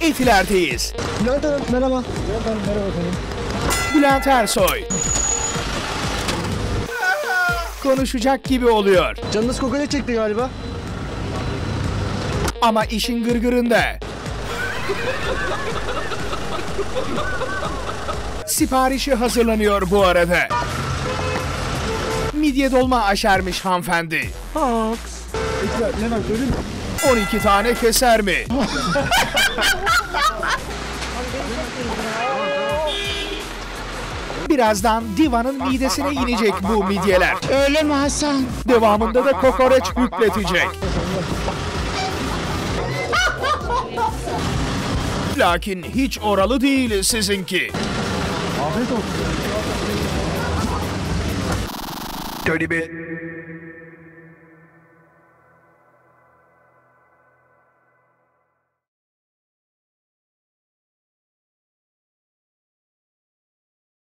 Etiler'deyiz. Bülent Hanım merhaba. Bülent Hanım merhaba efendim. Bülent Ersoy. Konuşacak gibi oluyor. Canınız kokoreç çekti galiba. Ama işin gırgırında. Siparişi hazırlanıyor bu arada. Midye dolma aşermiş hanımefendi. Haks. Ekber ne var söyleyeyim mi? 12 tane keser mi? Birazdan divanın midesine inecek bu midyeler. Öyle mi Hasan? Devamında da kokoreç hüpletecek. Lakin hiç oralı değil sizinki. Afiyet olsun. Dönü bir